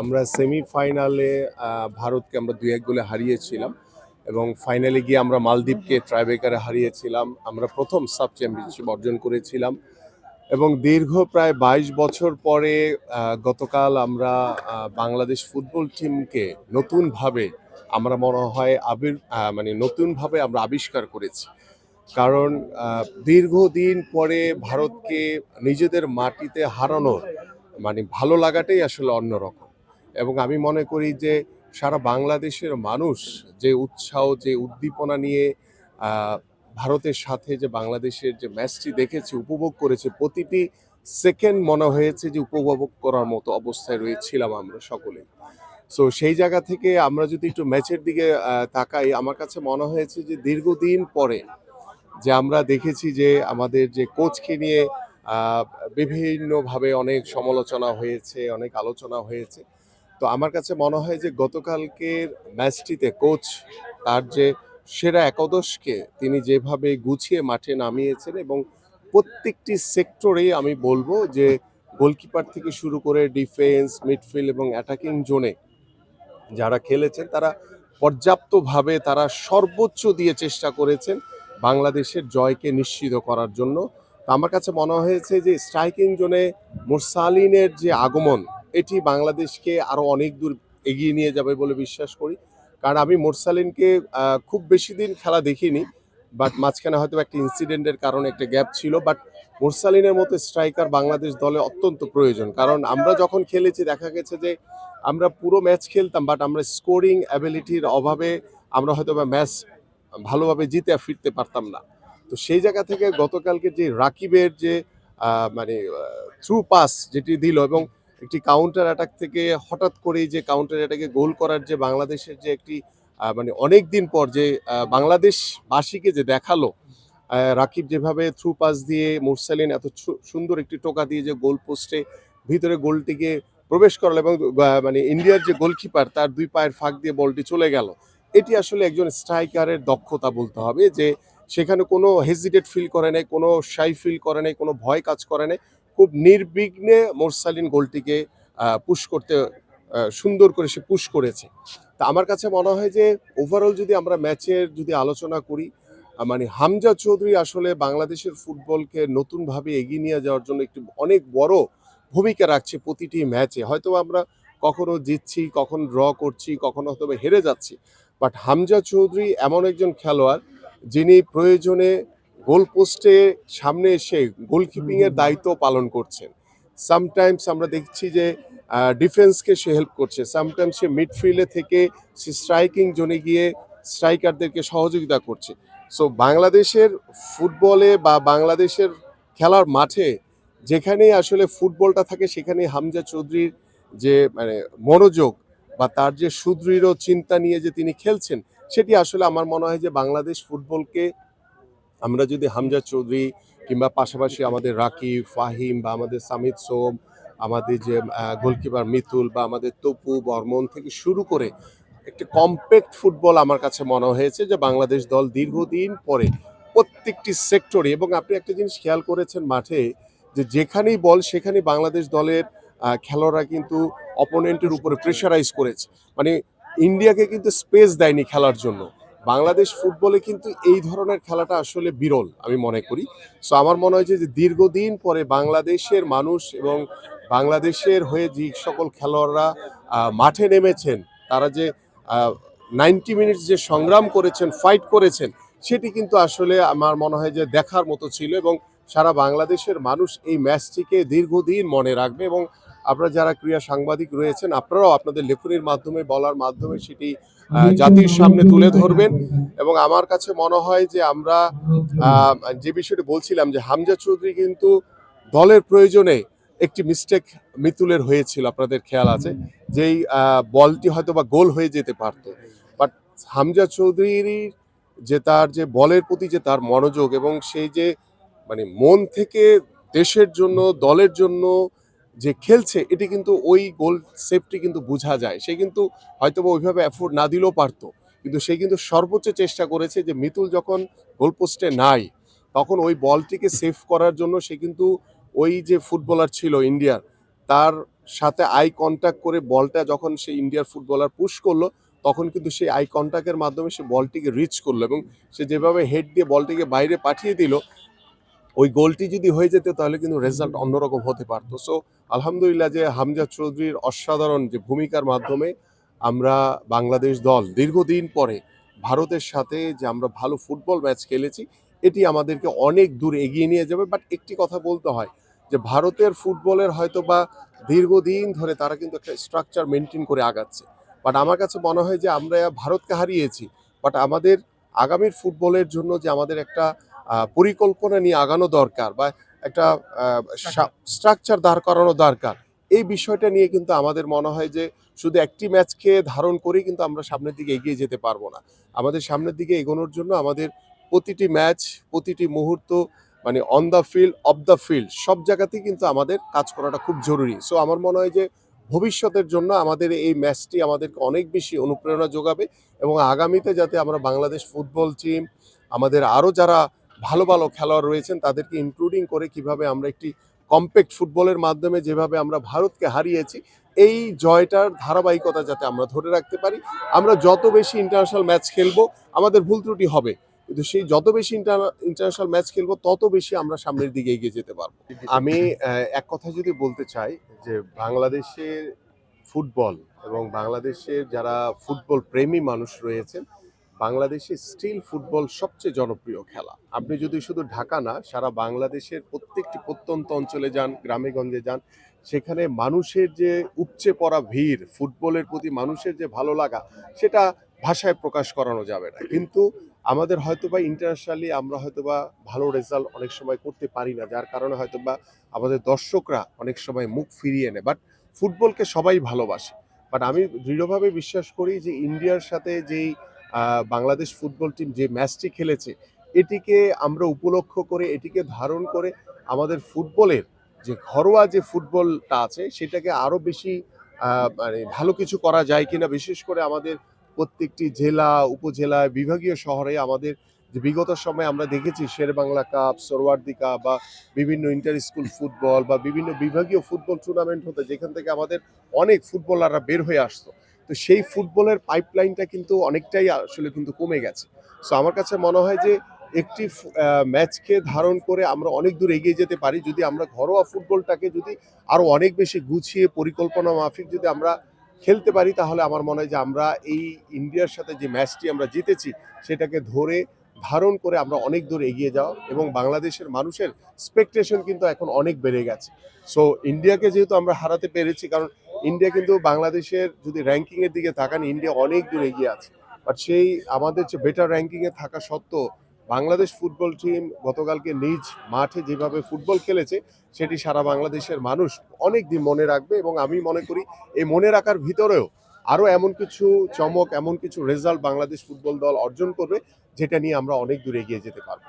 আমরা সেমিফাইনালে ভারতকে আমরা দুই এক গোলে হারিয়েছিলাম এবং ফাইনালে গিয়ে আমরা মালদ্বীপকে ট্রাইবেকারে হারিয়েছিলাম। আমরা প্রথম সাব চ্যাম্পিয়নশিপ অর্জন করেছিলাম এবং দীর্ঘ প্রায় বাইশ বছর পরে গতকাল আমরা বাংলাদেশ ফুটবল টিমকে নতুনভাবে আমরা মনে হয় আবির মানে নতুনভাবে আমরা আবিষ্কার করেছি। কারণ দীর্ঘদিন পরে ভারতকে নিজেদের মাটিতে হারানোর মানে ভালো লাগাটাই আসলে অন্যরকম। এবং আমি মনে করি যে সারা বাংলাদেশের মানুষ যে উৎসাহ, যে উদ্দীপনা নিয়ে ভারতের সাথে যে বাংলাদেশের যে ম্যাচটি দেখেছে, উপভোগ করেছে, প্রতিটি সেকেন্ড মনে হয়েছে যে উপভোগ করার মতো অবস্থায় রয়েছিলাম আমরা সকলে সো সেই জায়গা থেকে আমরা যদি একটু ম্যাচের দিকে তাকাই, আমার কাছে মনে হয়েছে যে দীর্ঘদিন পরে যে আমরা দেখেছি যে আমাদের যে কোচকে নিয়ে বিভিন্নভাবে অনেক সমালোচনা হয়েছে, অনেক আলোচনা হয়েছে। তো আমার কাছে মনে হয় যে গতকালকের ম্যাচটিতে কোচ তার যে সেরা একাদশকে তিনি যেভাবে গুছিয়ে মাঠে নামিয়েছেন এবং প্রত্যেকটি সেক্টরেই আমি বলব যে গোলকিপার থেকে শুরু করে ডিফেন্স, মিডফিল্ড এবং অ্যাটাকিং জোনে যারা খেলেছেন, তারা পর্যাপ্তভাবে তারা সর্বোচ্চ দিয়ে চেষ্টা করেছেন বাংলাদেশের জয়কে নিশ্চিত করার জন্য। আমার কাছে মনে হয়েছে যে স্ট্রাইকিং জোনে মোরসালিনের যে আগমন এটি বাংলাদেশকে আরও অনেক দূর এগিয়ে নিয়ে যাবে বলে বিশ্বাস করি। কারণ আমি মোরসালিনকে খুব বেশি দিন খেলা দেখিনি, বাট মাঝখানে হয়তো একটা ইনসিডেন্টের কারণে একটা গ্যাপ ছিল। বাট মোরসালিনের মতো স্ট্রাইকার বাংলাদেশ দলে অত্যন্ত প্রয়োজন। কারণ আমরা যখন খেলেছি, দেখা গেছে যে আমরা পুরো ম্যাচ খেলতাম, বাট আমরা স্কোরিং অ্যাবিলিটির অভাবে আমরা হয়তো বা ম্যাচ ভালোভাবে জিতে ফিরতে পারতাম না। তো সেই জায়গা থেকে গতকালকে যে রাকিবের যে মানে থ্রু পাস যেটি দিল এবং একটি কাউন্টার অ্যাটাক থেকে হঠাৎ করেই যে কাউন্টার অ্যাটাকে গোল করার যে বাংলাদেশের যে একটি মানে অনেক দিন পর যে বাংলাদেশবাসীকে যে দেখাল রাকিব যেভাবে থ্রু পাস দিয়ে মুরসালিন এত সুন্দর একটি টোকা দিয়ে যে গোল পোস্টে ভিতরে গোলটিকে প্রবেশ করালো এবং মানে ইন্ডিয়ার যে গোলকিপার তার দুই পায়ের ফাঁক দিয়ে বলটি চলে গেল। এটি আসলে একজন স্ট্রাইকারের দক্ষতা বলতে হবে যে, সেখানে কোনো হেজিটেট ফিল করে নাই, কোনো শাই ফিল করে নাই, কোনো ভয় কাজ করে নাই। খুব নির্বিঘ্নে মোরসালিন গোলটিকে পুশ করতে সুন্দর করে সে পুশ করেছে। তা আমার কাছে মনে হয় যে ওভারঅল যদি আমরা ম্যাচের যদি আলোচনা করি মানে হামজা চৌধুরী আসলে বাংলাদেশের ফুটবলকে নতুনভাবে এগিয়ে নিয়ে যাওয়ার জন্য একটি অনেক বড় ভূমিকা রাখছে প্রতিটি ম্যাচে। হয়তো আমরা কখনো জিতছি, কখন ড্র করছি, কখনো হয়তো হেরে যাচ্ছি। বাট হামজা চৌধুরী এমন একজন খেলোয়াড়, যিনি প্রয়োজনে গোল পোস্টে সামনে এসে গোলকিপিং এর দায়িত্ব পালন করছেন। সামটাইমস আমরা দেখছি যে ডিফেন্সকে সে হেল্প করছে। সামটাইমস সে মিডফিল্ডে থেকে সে স্ট্রাইকিং জোনে গিয়ে স্ট্রাইকারদেরকে সহযোগিতা করছে। সো বাংলাদেশের ফুটবলে বা বাংলাদেশের খেলার মাঠে যেখানেই আসলে ফুটবলটা থাকে সেখানেই হামজা চৌধুরীর যে মানে মনোযোগ বা তার যে সুদৃঢ় চিন্তা নিয়ে যে তিনি খেলছেন সেটি আসলে আমার মনে হয় যে বাংলাদেশ ফুটবলকে আমরা যদি হামজা চৌধুরী কিংবা পাশাপাশি আমাদের রাকিব, ফাহিম বা আমাদের সামিদ সোম, আমাদের যে গোলকিপার মিতুল বা আমাদের তপু, বর্মন থেকে শুরু করে একটি কম্প্যাক্ট ফুটবল আমার কাছে মনে হয়েছে যে বাংলাদেশ দল দীর্ঘদিন পরে প্রত্যেকটি সেক্টরে এবং আপনি একটা জিনিস খেয়াল করেছেন মাঠে যে যেখানেই বল সেখানেই বাংলাদেশ দলের খেলোয়াড়রা কিন্তু অপোনেন্টের উপরে প্রেশারাইজ করেছে। মানে ইন্ডিয়াকে কিন্তু স্পেস দেয়নি খেলার জন্য। বাংলাদেশ ফুটবলে কিন্তু এই ধরনের খেলাটা আসলে বিরল, আমি মনে করি। সো আমার মনে হয় যে দীর্ঘদিন পরে বাংলাদেশের মানুষ এবং বাংলাদেশের হয়ে যে সকল খেলোয়াড়রা মাঠে নেমেছেন, তারা যে নাইনটি মিনিটস যে সংগ্রাম করেছেন ফাইট করেছেন, সেটি কিন্তু আসলে আমার মনে হয় যে দেখার মতো ছিল এবং সারা বাংলাদেশের মানুষ এই ম্যাচটিকে দীর্ঘদিন মনে রাখবে এবং আপনারা যারা ক্রীড়া সাংবাদিক রয়েছেন আপনারাও আপনাদের লেখনির মাধ্যমে বলার মাধ্যমে সেটি জাতির সামনে তুলে ধরবেন। এবং আমার কাছে মনে হয় যে আমরা যে বিষয়টি বলছিলাম যে হামজা চৌধুরী কিন্তু দলের প্রয়োজনে একটি মিস্টেক মিতুলের হয়েছিল আপনাদের খেয়াল আছে? যেই বলটি হয়তো বা গোল হয়ে যেতে পারতো। বাট হামজা চৌধুরীর যে তার যে বলের প্রতি যে তার মনোযোগ এবং সেই যে মানে মন থেকে দেশের জন্য দলের জন্য যে খেলছে, এটি কিন্তু ওই গোল সেফটি কিন্তু বোঝা যায়। সে কিন্তু হয়তো ওইভাবে অ্যাফোর্ড না দিলেও পারতো। কিন্তু সে কিন্তু সর্বোচ্চ চেষ্টা করেছে যে মিতুল যখন গোল পোস্টে নাই, তখন ওই বলটিকে সেভ করার জন্য সে কিন্তু ওই যে ফুটবলার ছিল ইন্ডিয়ার, তার সাথে আই কন্ট্যাক্ট করে বলটা যখন সে ইন্ডিয়ার ফুটবলার পুশ করল, তখন কিন্তু সেই আই কন্ট্যাক্টের মাধ্যমে সে বলটিকে রিচ করল এবং সে যেভাবে হেড দিয়ে বলটিকে বাইরে পাঠিয়ে দিল ওই গোলটি যদি হয়ে যেত তাহলে কিন্তু রেজাল্ট অন্যরকম হতে পারতো। সো আলহামদুলিল্লাহ যে হামজা চৌধুরীর অসাধারণ যে ভূমিকার মাধ্যমে আমরা বাংলাদেশ দল দীর্ঘদিন পরে ভারতের সাথে যে আমরা ভালো ফুটবল ম্যাচ খেলেছি, এটি আমাদেরকে অনেক দূর এগিয়ে নিয়ে যাবে। বাট একটি কথা বলতে হয় যে ভারতের ফুটবলের হয়তো বা দীর্ঘদিন ধরে তারা কিন্তু একটা স্ট্রাকচার মেনটেন করে আগাচ্ছে। বাট আমার কাছে মনে হয় যে আমরা ভারতকে হারিয়েছি। বাট আমাদের আগামীর ফুটবলের জন্য যে আমাদের একটা পরিকল্পনা নিয়ে আগানো দরকার বা একটা স্ট্রাকচার দাঁড় করানো দরকার। এই বিষয়টা নিয়ে কিন্তু আমাদের মনে হয় যে শুধু একটি ম্যাচকে ধারণ করেই কিন্তু আমরা সামনের দিকে এগিয়ে যেতে পারব না। আমাদের সামনের দিকে এগোনোর জন্য আমাদের প্রতিটি ম্যাচ প্রতিটি মুহূর্ত মানে on the field off the field সব জায়গাতেই কিন্তু আমাদের কাজ করাটা খুব জরুরি। সো আমার মনে হয় যে ভবিষ্যতের জন্য আমাদের এই ম্যাচটি আমাদেরকে অনেক বেশি অনুপ্রেরণা যোগাবে এবং আগামীতে যাতে আমরা বাংলাদেশ ফুটবল টিম আমাদের আরও যারা ভালো ভালো খেলোয়াড় রয়েছেন, তাদেরকে ইনক্লুডিং করে কীভাবে আমরা একটি কম্প্যাক্ট ফুটবলের মাধ্যমে যেভাবে আমরা ভারতকে হারিয়েছি, এই জয়টার ধারাবাহিকতা যাতে আমরা ধরে রাখতে পারি। আমরা যত বেশি ইন্টারন্যাশনাল ম্যাচ খেলব, আমাদের ভুল ত্রুটি হবে, কিন্তু সেই যত বেশি ইন্টারন্যাশনাল ম্যাচ খেলব, তত বেশি আমরা সামনের দিকে এগিয়ে যেতে পারব। আমি এক কথা যদি বলতে চাই যে বাংলাদেশের ফুটবল এবং বাংলাদেশের যারা ফুটবল প্রেমী মানুষ রয়েছেন বাংলাদেশে স্টিল ফুটবল সবচেয়ে জনপ্রিয় খেলা। আপনি যদি শুধু ঢাকা না, সারা বাংলাদেশের প্রত্যেকটি প্রত্যন্ত অঞ্চলে যান গ্রামে গঞ্জে যান, সেখানে মানুষের যে উপচে পড়া ভিড়, ফুটবলের প্রতি মানুষের যে ভালো লাগা, সেটা ভাষায় প্রকাশ করানো যাবে না। কিন্তু আমাদের হয়তোবা ইন্টারন্যাশনালি আমরা হয়তোবা ভালো রেজাল্ট অনেক সময় করতে পারি না, যার কারণে হয়তোবা আমাদের দর্শকরা অনেক সময় মুখ ফিরিয়ে নেয়। বাট ফুটবলকে সবাই ভালোবাসে। বাট আমি দৃঢ়ভাবে বিশ্বাস করি যে ইন্ডিয়ার সাথে যেই বাংলাদেশ ফুটবল টিম যে ম্যাচটি খেলেছে, এটিকে আমরা উপলক্ষ করে, এটিকে ধারণ করে আমাদের ফুটবলের যে ঘরোয়া যে ফুটবলটা আছে, সেটাকে আরও বেশি মানে ভালো কিছু করা যায় কিনা, বিশেষ করে আমাদের প্রত্যেকটি জেলা উপজেলা বিভাগীয় শহরে আমাদের যে বিগত সময়ে আমরা দেখেছি শের বাংলা কাপ সরওয়ার্দি কাপ বা বিভিন্ন ইন্টার স্কুল ফুটবল বা বিভিন্ন বিভাগীয় ফুটবল টুর্নামেন্ট হতো যেখান থেকে আমাদের অনেক ফুটবলাররা বের হয়ে আসতো। তো সেই ফুটবলের পাইপলাইনটা কিন্তু অনেকটাই আসলে কিন্তু কমে গেছে। সো আমার কাছে মনে হয় যে একটি ম্যাচকে ধারণ করে আমরা অনেক দূর এগিয়ে যেতে পারি যদি আমরা ঘরোয়া ফুটবলটাকে যদি আরও অনেক বেশি গুছিয়ে পরিকল্পনা মাফিক যদি আমরা খেলতে পারি, তাহলে আমার মনে হয় যে আমরা এই ইন্ডিয়ার সাথে যে ম্যাচটি আমরা জিতেছি, সেটাকে ধরে ধারণ করে আমরা অনেক দূর এগিয়ে যাওয়া এবং বাংলাদেশের মানুষের স্পেকটেশন কিন্তু এখন অনেক বেড়ে গেছে। সো ইন্ডিয়াকে যেহেতু আমরা হারাতে পেরেছি, কারণ ইন্ডিয়া কিন্তু বাংলাদেশের যদি র্যাঙ্কিং এর দিকে তাকান ইন্ডিয়া অনেক দূর এগিয়ে আছে। বাট সেই আমাদের যে বেটার র্যাঙ্কিং এ থাকা সত্ত্বেও বাংলাদেশ ফুটবল টিম গতকালকে নিজ মাঠে যেভাবে ফুটবল খেলেছে সেটি সারা বাংলাদেশের মানুষ অনেক দিন মনে রাখবে এবং আমি মনে করি এই মনে রাখার ভিতরেও আরও এমন কিছু চমক এমন কিছু রেজাল্ট বাংলাদেশ ফুটবল দল অর্জন করবে যেটা নিয়ে আমরা অনেক দূর এগিয়ে যেতে পারব।